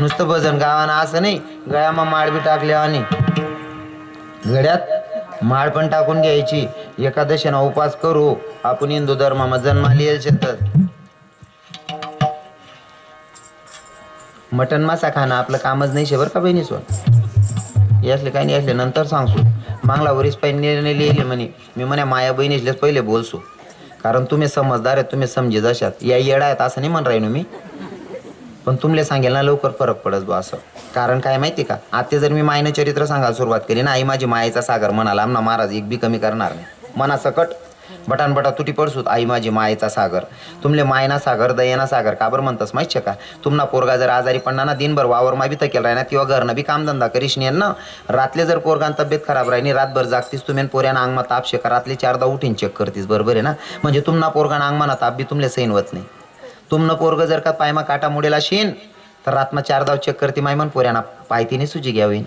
नुसतं भजन गावानं असं नाही गळ्यामा माळ बी टाकले आणि गड्यात माळ पण टाकून घ्यायची. एकादशीनं उपास करू आपण हिंदू धर्मामध्ये जन्माली शेतात. मटन मासा खाणं आपलं कामच नाही शे बरं का बहिणी सोन हे असले काही नाही असले नंतर सांगसू मांगला वरीस पाहिजे निर्णय लिहिले म्हणे. मी म्हणे माया बहिणीसलेच पहिले बोलसू. कारण तुम्ही समजदार आहेत तुम्ही समजे जशात. या येडा आहेत असं नाही म्हण राहिनो मी. पण तुमले सांगेल ना लवकर फरक पडत बा असं. कारण काय माहिती का आता जर मी मायनं चरित्र सांगायला सुरुवात केली ना आई माझी मायेचा सागर म्हणाला आमना महाराज एक बी कमी करणार नाही. मना सकट बटान तुटी पडसूत आई माझी मायेचा सागर. तुमले मायना सागर दयेना सागर का बरं म्हणतस माहिती का? तुमना पोरगा जर आजारी पडणार ना दिनभर वावर मा बी थकेल राहणार किंवा घरनं बी कामधंदा करीश ना? रातले जर पोरगान तब्येत खराब राहिनी रातभर जागतीस तुम्ही पोऱ्यानं अंगमा ताप शेका रातले चारदा उठीन चेक करतीस बरोबर आहे ना? म्हणजे तुमना पोरगान अंगमाना ताप बी तुमले सैन होत नाही. तुमनं पोरग जर का पायमा काटा मुडेला शेन तर रातमा चार दाव चेक करते मायमन पोऱ्याना. पायतीने सुजी घ्यावी.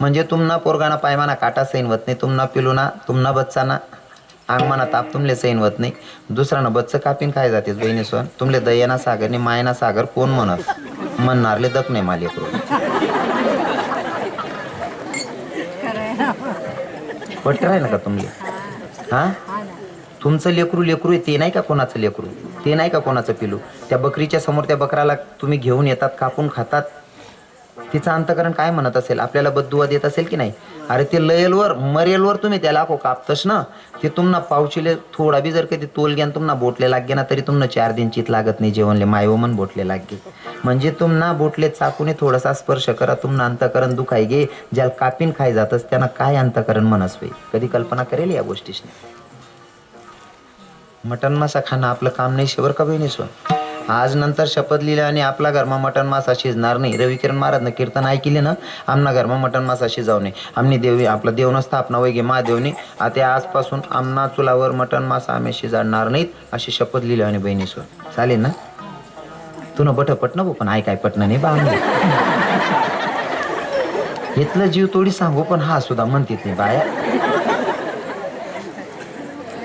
म्हणजे तुमना पोरगाना पायमाना काटा सैन होत नाही तुमना पिलूना तुमना बच्चाना अंगमाना ताप तुमले सैन होत नाही. दुसऱ्यानं बच्च कापीन काय जातेस बहिणी सोन. तुमले दयेना सागर नि मायना सागर कोण म्हणत? म्हणणारले दक नाही मालिक पट्ट राहिलं का तुमले? हा? तुमचं लेकरू लेकरू आहे ते नाही का कोणाचं लेकरू? ते नाही का कोणाचं पिलू? त्या बकरीच्या समोर त्या बकराला तुम्ही घेऊन येतात कापून खातात? तिचं अंतकरण काय म्हणत असेल? आपल्याला बद्दुवा देत असेल की नाही? अरे ते लयलवर मरेलवर तुम्ही त्याला को कापतस ना? ते तुम्हाला पावचिले थोडा बी जर कधी तोल घ्यान तुम्हाला बोटले लागे ना तरी तुमनं चार दिन चित लागत नाही जेवणले. मायवमन बोटले लागे म्हणजे तुम्हाला बोटले चाकूने थोडासा स्पर्श करा तुमनं अंतकरण दुखाय गे. ज्याला कापीन खाय जातस त्यांना काय अंतकरण म्हणसवे कधी कल्पना करेल या गोष्टीची मटन मासा खाणं आपलं काम नाही शेवर का बहिणी आज नंतर शपथ लिहिली आणि आपला घरमा मटन मासा शिजणार नाही. रविकिरण महाराजनं कीर्तन ऐकले ना आमना घरमा मटन मासा शिजाव नाही आमनी देवी आपला देवनं स्थापना वैगे महादेवनी. आता आजपासून आमना चुलावर मटन मासा आम्ही शिजाडणार नाहीत अशी शपथ लिहिली आणि बहिणी चालेल ना? तुनं बट पटणं भाऊ, पण ऐकाय पटणं नाही बा आम्ही. इथलं जीव तोडी सांगू पण हा सुद्धा म्हणतीत नाही बाया.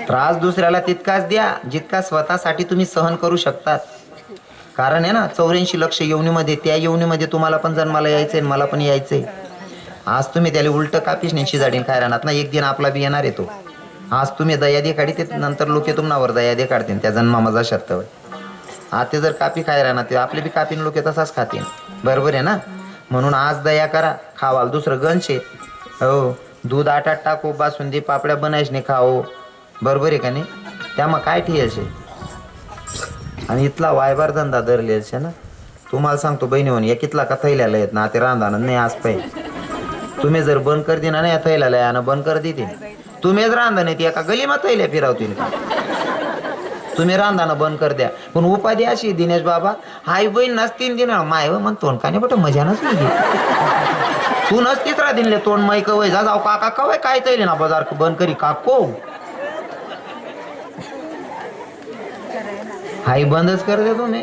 त्रास दुसऱ्याला तितकाच द्या जितका स्वतःसाठी तुम्ही सहन करू शकतात. कारण आहे ना चौऱ्याऐंशी लक्ष येवणीमध्ये त्या येवणीमध्ये तुम्हाला पण जन्माला यायचंय आणि मला पण यायचंय. आज तुम्ही त्याला उलट कापीस नाही शिजाडीन? काय राहणार ना एक दिन आपला बी येणार येतो आज तुम्ही दयादी काढी ते नंतर लोक दया दयादी काढतील त्या जन्मा माझा आज ते जर कापी खाय राहणार ते आपले बी कापीन लोक तसाच खातील बरोबर आहे ना? म्हणून आज दया करा खावाल दुसरं गंश आहे. हो दूध आटात टाकू बासुंदी पापड्या बनायच नाही खाओ. बरोबर आहे का नाही? त्यामा काय ठेवायचे आणि इथला वायबार धंदा धरले असे ना? तुम्हाला सांगतो बहिणी म्हणून या कितला का थैल्याला येत ना ते रांधानं नाही आज पाहिजे तुम्ही जर बंद कर दिना नाही थैल्याला यानं बंद कर देते. तुम्हीच रांधा नाही ती एका गलीमा थैल्या फिरावतील का? तुम्ही रांधानं बंद कर द्या. पण उपाधी अशी दिनेश बाबा हाय बहीण नसतीन दिन माय मग तोंड का नाही बट मजा नाही तू नसतीच राहतील तोंड माय कवय जा जाऊ काका कवय काय तैले ना बाजार बंद करी काको. हाई बंदच कर दे तुम्ही.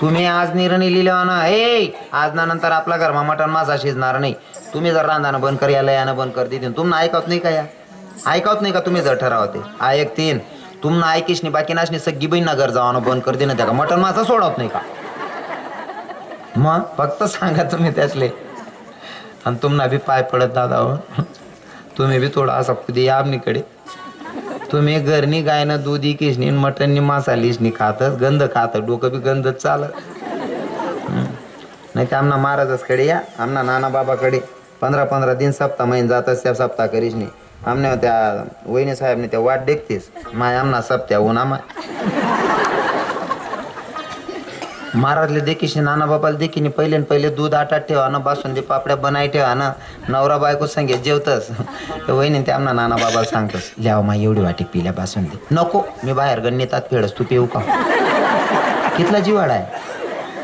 तुम्ही आज निर्णय लिहिला ना ए आज ना नंतर आपला घरमा मटण मासा शिजणार नाही. तुम्ही जर रांधानं बंद कर याला यानं बंद कर देतील तुमनं ऐकत नाही का या? ऐकत नाही का तुम्ही जर ठरावते ऐकतीन तीन. तुम्हाला नाही बाकी नाशनी सगळी बहीण ना घर जावानं बंद कर देणं त्या का मटण मासा सोडत नाही का? मग फक्त सांगा तुम्ही त्यातले. आणि तुम्हाला बी पाय पडत दादा हो. तुम्ही बी थोडा असा कधी या आपणीकडे तुम्ही घरनी गायनं दुधी किसनी मटननी मासालीसनी खातच गंध खात डोकं बी गंधच चालत. नाही तर आमना महाराजाकडे या आमना नाना बाबाकडे पंधरा पंधरा दिन सप्ताह महिन जातच त्या सप्ताह करीस नाही आमने त्या वहिनी साहेबने त्या वाट देखतीस. माय आमना सप्त्या उन्हा माय महाराजले देखीशी नाना बाबाला देखीने पहिले न पहिले दूध आटात ठेवा ना बासुंदी पापड्या बनाय ठेवा ना. नवरा बायको संगे जेवतस. तर वहिनी ते आमना नाना बाबाला सांगतस ल्याव मा एवढी वाटी पिल्या बासुंदी. नको मी बाहेर गणितात फेडस तू पिऊ का? कितला जिवाडा आहे?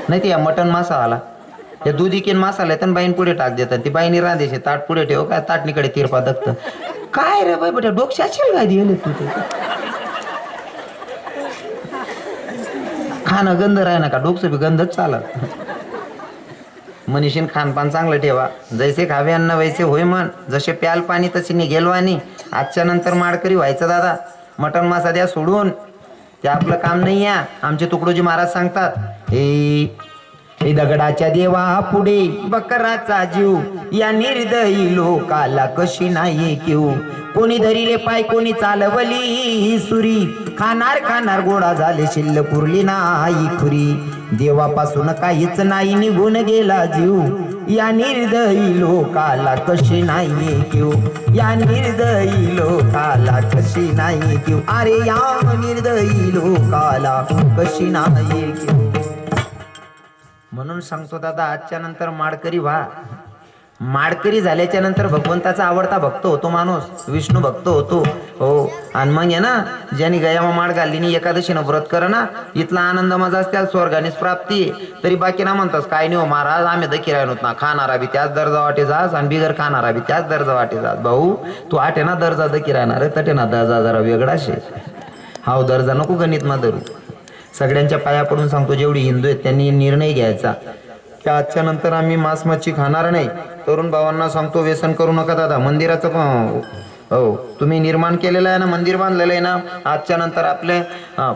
नाही ते या मटन मासा आला या दूध इकेन मसाला आहे बाईन पुढे टाक देतात. ती बाईनी रांधेचे ताट पुढे ठेव काय ताटणीकडे तिरपा दगत. काय रे बाई बेटा डोक्याची काय दिले तू ते? खाणं गंध राही नका. का डोकचं बी गंधच चालत. मनीषीन खानपान चांगलं ठेवा. जैसे खावे अन्न वैसे होय मन. जसे प्याल पाणी तशी निघेल वाणी. आजच्या नंतर माडकरी व्हायचं दादा. मटण मासा द्या सोडून. ते आपलं काम नाही या आमचे तुकडोजी महाराज सांगतात हे दगडाच्या देवा पुढे बकराचा जीव. या निर्दयी लोकाला कशी नाही घेऊ? कोणी धरिले पाय कोणी चालवली ही सुरी. खाणार खाणार गोडा झाले शिल्ल पुरली नाही खुरी. देवापासून काहीच नाही निघून गेला जीव. या निर्दयी लोकाला कशी नाही घेऊ? या निर्दयी लोकाला कशी नाही घेऊ? अरे या निर्दयी लोकाला कशी नाही घेऊ? म्हणून सांगतो दादा आजच्या नंतर माडकरी व्हा. माडकरी झाल्याच्यानंतर भगवंताचा आवडता भक्त होतो माणूस विष्णू भक्त होतो. हो आणि मग आहे ना ज्याने गयामा माड घालली नी एकादशीनं व्रत कर ना इथला आनंद माझा असत्याल स्वर्गानेच प्राप्ती. तरी बाकी ना म्हणतास काय नाही हो महाराज आम्ही दखी होत ना खाणारा बी त्याच दर्जा वाटे जास आणि बिगर खाणारा बी त्याच दर्जा वाटे जास. भाऊ तू आठे ना दर्जा दखी राहणार तटे ना दर्जा जरा वेगळा शे हाव दर्जा नको गणित मा धरू. सगळ्यांच्या पाया पडून सांगतो जेवढी हिंदू आहेत त्यांनी निर्णय घ्यायचा. की आजच्या नंतर आम्ही मांस मच्छी खाणार नाही. तरुण भावांना सांगतो व्यसन करू नका दादा. मंदिराचं पण हो तुम्ही निर्माण केलेलं आहे ना मंदिर बांधलेलं आहे ना आजच्या नंतर आपले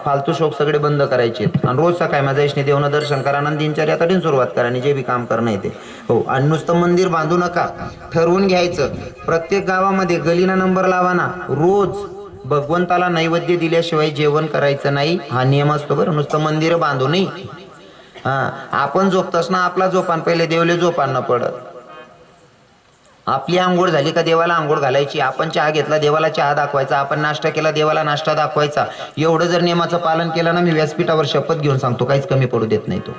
फालतू शोक सगळे बंद करायचे आणि रोज सकाळी माझ्या इष्णी देवनं दर्शन करा आणि दिनचर्या तरी सुरुवात करा आणि जे बी काम करणं येते हो आणि नुसतं मंदिर बांधू नका. ठरवून घ्यायचं. प्रत्येक गावामध्ये गलीना नंबर लावा ना. रोज. भगवंताला नैवेद्य दिल्याशिवाय जेवण करायचं नाही. हा नियम असतो बरं. नुसतं मंदिर बांधू नाही हा. आपण झोपतास ना आपला झोपान पहिले देवले झोपान न पडत. आपली आंघोळ झाली का देवाला आंघोळ घालायची? आपण चहा घेतला देवाला चहा दाखवायचा. आपण नाश्ता केला देवाला नाश्ता दाखवायचा. एवढं जर नियमाचं पालन केलं ना मी व्यासपीठावर शपथ घेऊन सांगतो काहीच कमी पडू देत नाही तो.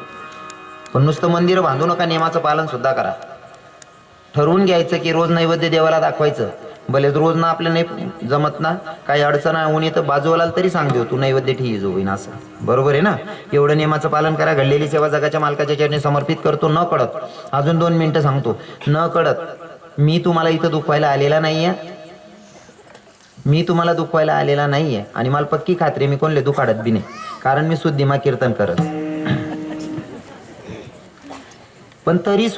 पण नुसतं मंदिर बांधू नका नियमाचं पालन सुद्धा करा. ठरवून घ्यायचं की रोज नैवेद्य देवाला दाखवायचं. भले रोज ना आपलं नाही जमत ना काही अडचण होऊन येतं आला तरी सांग देऊ तू नैवेद्य ठीक जो होईन असं. बरोबर आहे ना? एवढं नियमाचं पालन करा घडलेली सेवा जगाच्या मालकाच्या चरणी समर्पित करतो न कळत. अजून दोन मिनिटं सांगतो. न कळत मी तुम्हाला इथं दुखवायला आलेला नाहीये. मी तुम्हाला दुखवायला आलेला नाहीये. आणि मला पक्की खात्री मी कोणले दुखाडत बी नाही. कारण मी सुद्धिमा कीर्तन करत. पण तरी